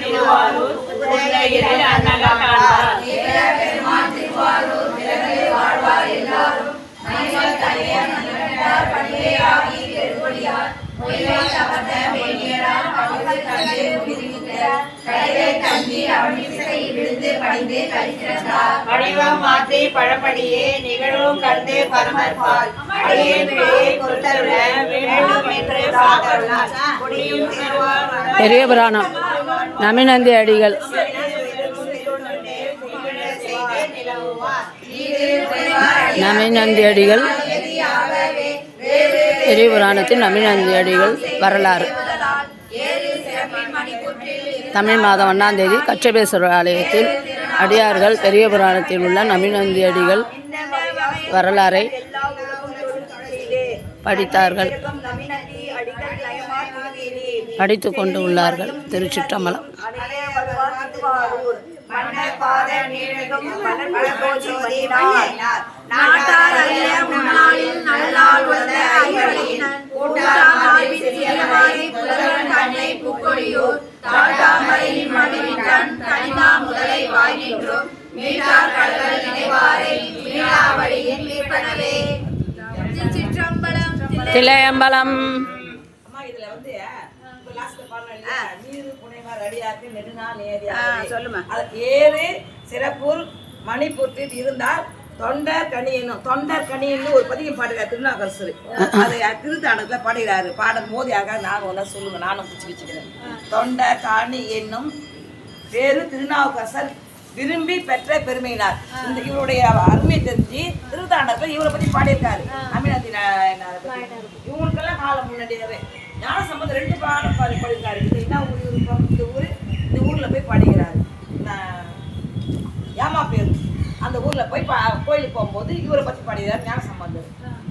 திருவாரூர் உதயகிரி வடிவம் மாற்றி பழப்படியே நிகழும் கண்டே பரமற்பால். அடியே பிழையை பொறுத்தருள வேண்டும் என்று சாதருளார் பெரிய புராணம் நமிநந்தி அடிகள். நமிநந்தி அடிகள். பெரிய புராணத்தில் நமிநந்தி அடிகள் வரலாறு. தமிழ் மாதம் ஒன்றாம் தேதி கச்சபேஸ்வரர் ஆலயத்தில் அடியார்கள் பெரிய புராணத்தில் உள்ள நமிநந்தி அடிகள் வரலாறை படித்தார்கள். படித்து கொண்டு உள்ளார்கள். திருச்சிற்றம்பலம். நாட்டார் நீரு புனைவார் அடியாருக்கு நெடுநாள் ஏரியாவே. சொல்லுமா. அது ஏறு சிறப்பூர் மணிப்பூர்த்தில் இருந்தால் தொண்டர் கனி என்னும் தொண்டர் கனி என்னும் ஒரு பதிகம் பாடுகிறார் திருநாகரசர். அது திருத்தாண்டத்துல பாடுகிறாரு. போது யாருக்காவது ஞாபகம் வந்தா சொல்லுங்க நானும் பிடிச்சி வச்சுக்கிறேன் தொண்டர் கனி என்னும் பேரு திருநாவுக்கரசர் விரும்பி பெற்ற பெருமையினார். இந்த இவருடைய அருமையை தெரிஞ்சு திருத்தாண்டத்துல இவரை பத்தி பாடியிருக்காரு. அமீனாத்தி இவங்களுக்கெல்லாம் காலம் முன்னாடியாவே. ஞான சம்பந்தம் ரெண்டு பாடம் பாடி பாடியிருக்காரு இது என்ன ஊர் இவரு பிறந்த இந்த ஊர் இந்த ஊர்ல போய் பாடிக்கிறாரு நான் ஏமா பேர்? அந்த ஊரில் போய் கோயிலுக்கு போகும்போது இவரை பற்றி பாடிக்கிறாரு ஞான சம்பந்தர்.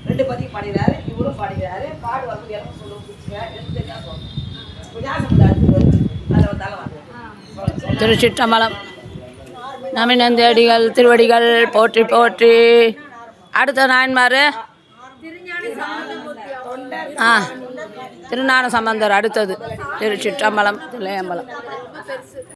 ரெண்டு பத்தி பாடிக்கிறாரு இவரும் பாடிக்கிறாரு பாடு வந்து எனக்கு சொல்லுவோம் பிடிச்சிக்கிறேன் எனக்கு தெரிஞ்சா சொல்லணும் ஞான சம்பந்தம் அதில் வந்தாலும் வந்து திருச்சிற்றம்பலம். நமிநந்தி திருவடிகள் போற்றி போற்றி. அடுத்த நாயன்மார்? ஆ திருநான சம்பந்தர் அடுத்தது. திருச்சிற்றம்பலம் தில்லையம்பலம்.